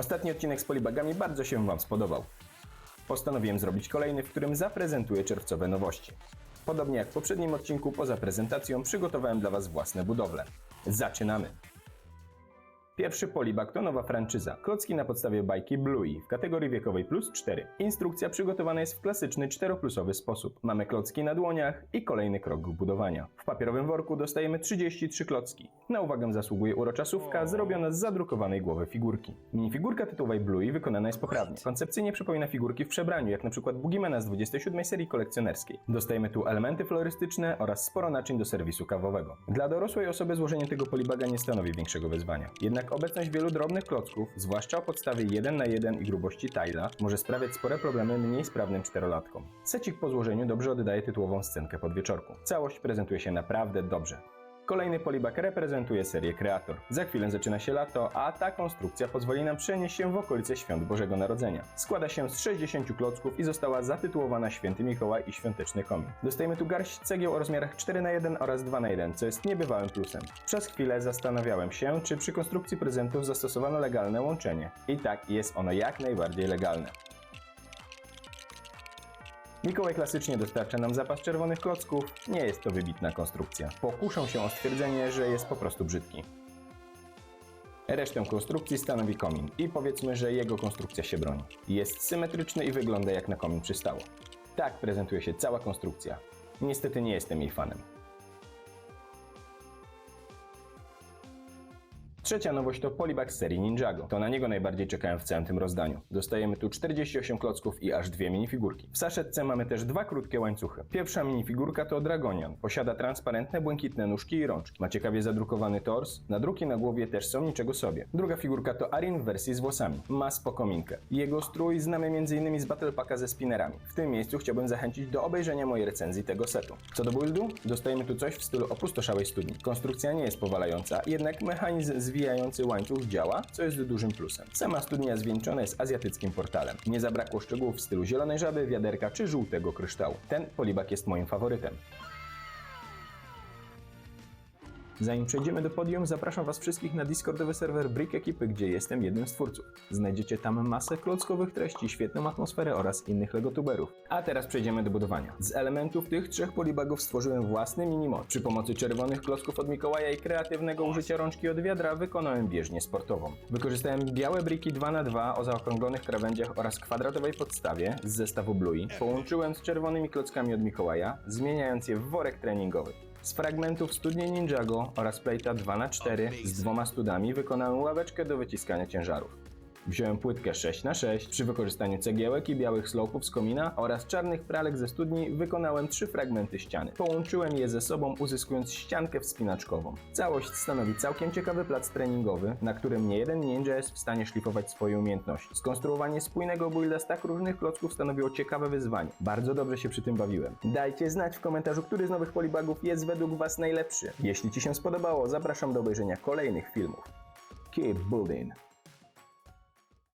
Ostatni odcinek z polibagami bardzo się Wam spodobał. Postanowiłem zrobić kolejny, w którym zaprezentuję czerwcowe nowości. Podobnie jak w poprzednim odcinku, poza prezentacją przygotowałem dla Was własne budowle. Zaczynamy! Pierwszy polibag to nowa franczyza. Klocki na podstawie bajki Bluey w kategorii wiekowej plus 4. Instrukcja przygotowana jest w klasyczny 4-plusowy sposób. Mamy klocki na dłoniach i kolejny krok budowania. W papierowym worku dostajemy 33 klocki. Na uwagę zasługuje urocza słówka zrobiona z zadrukowanej głowy figurki. Minifigurka tytułowej Bluey wykonana jest poprawnie. Koncepcyjnie przypomina figurki w przebraniu, jak na przykład Boogiemana z 27 serii kolekcjonerskiej. Dostajemy tu elementy florystyczne oraz sporo naczyń do serwisu kawowego. Dla dorosłej osoby złożenie tego polibaga nie stanowi większego wyzwania. Jednak obecność wielu drobnych klocków, zwłaszcza o podstawie 1 na 1 i grubości tajla, może sprawiać spore problemy mniej sprawnym czterolatkom. Secik po złożeniu dobrze oddaje tytułową scenkę podwieczorku. Całość prezentuje się naprawdę dobrze. Kolejny polibak reprezentuje serię Creator. Za chwilę zaczyna się lato, a ta konstrukcja pozwoli nam przenieść się w okolice Świąt Bożego Narodzenia. Składa się z 60 klocków i została zatytułowana Święty Mikołaj i Świąteczny Komin. Dostajemy tu garść cegieł o rozmiarach 4 na 1 oraz 2 na 1 co jest niebywałym plusem. Przez chwilę zastanawiałem się, czy przy konstrukcji prezentów zastosowano legalne łączenie. I tak, jest ono jak najbardziej legalne. Mikołaj klasycznie dostarcza nam zapas czerwonych klocków. Nie jest to wybitna konstrukcja. Pokuszę się o stwierdzenie, że jest po prostu brzydki. Resztę konstrukcji stanowi komin i powiedzmy, że jego konstrukcja się broni. Jest symetryczny i wygląda jak na komin przystało. Tak prezentuje się cała konstrukcja. Niestety nie jestem jej fanem. Trzecia nowość to polibag z serii Ninjago. To na niego najbardziej czekałem w całym tym rozdaniu. Dostajemy tu 48 klocków i aż dwie minifigurki. W saszetce mamy też dwa krótkie łańcuchy. Pierwsza minifigurka to Dragonian. Posiada transparentne, błękitne nóżki i rączki. Ma ciekawie zadrukowany tors, nadruki na głowie też są niczego sobie. Druga figurka to Arin w wersji z włosami. Ma spokominkę. Jego strój znamy m.in. z Battle Packa ze spinnerami. W tym miejscu chciałbym zachęcić do obejrzenia mojej recenzji tego setu. Co do buildu, dostajemy tu coś w stylu opustoszałej studni. Konstrukcja nie jest powalająca, jednak mechanizm zwijający łańcuch działa, co jest dużym plusem. Sama studnia zwieńczona jest azjatyckim portalem. Nie zabrakło szczegółów w stylu zielonej żaby, wiaderka czy żółtego kryształu. Ten polibak jest moim faworytem. Zanim przejdziemy do podium, zapraszam Was wszystkich na Discordowy serwer Brick Ekipy, gdzie jestem jednym z twórców. Znajdziecie tam masę klockowych treści, świetną atmosferę oraz innych legotuberów. A teraz przejdziemy do budowania. Z elementów tych trzech polibagów stworzyłem własny minimod. Przy pomocy czerwonych klocków od Mikołaja i kreatywnego użycia rączki od wiadra wykonałem bieżnię sportową. Wykorzystałem białe briki 2x2 o zaokrąglonych krawędziach oraz kwadratowej podstawie z zestawu Bluey. Połączyłem z czerwonymi klockami od Mikołaja, zmieniając je w worek treningowy. Z fragmentów studni Ninjago oraz plejta 2x4 z dwoma studami wykonałem ławeczkę do wyciskania ciężarów. Wziąłem płytkę 6x6, przy wykorzystaniu cegiełek i białych slopów z komina oraz czarnych pralek ze studni wykonałem trzy fragmenty ściany. Połączyłem je ze sobą uzyskując ściankę wspinaczkową. Całość stanowi całkiem ciekawy plac treningowy, na którym nie jeden ninja jest w stanie szlifować swoje umiejętności. Skonstruowanie spójnego builda z tak różnych klocków stanowiło ciekawe wyzwanie. Bardzo dobrze się przy tym bawiłem. Dajcie znać w komentarzu, który z nowych polibagów jest według Was najlepszy. Jeśli Ci się spodobało, zapraszam do obejrzenia kolejnych filmów. Keep building!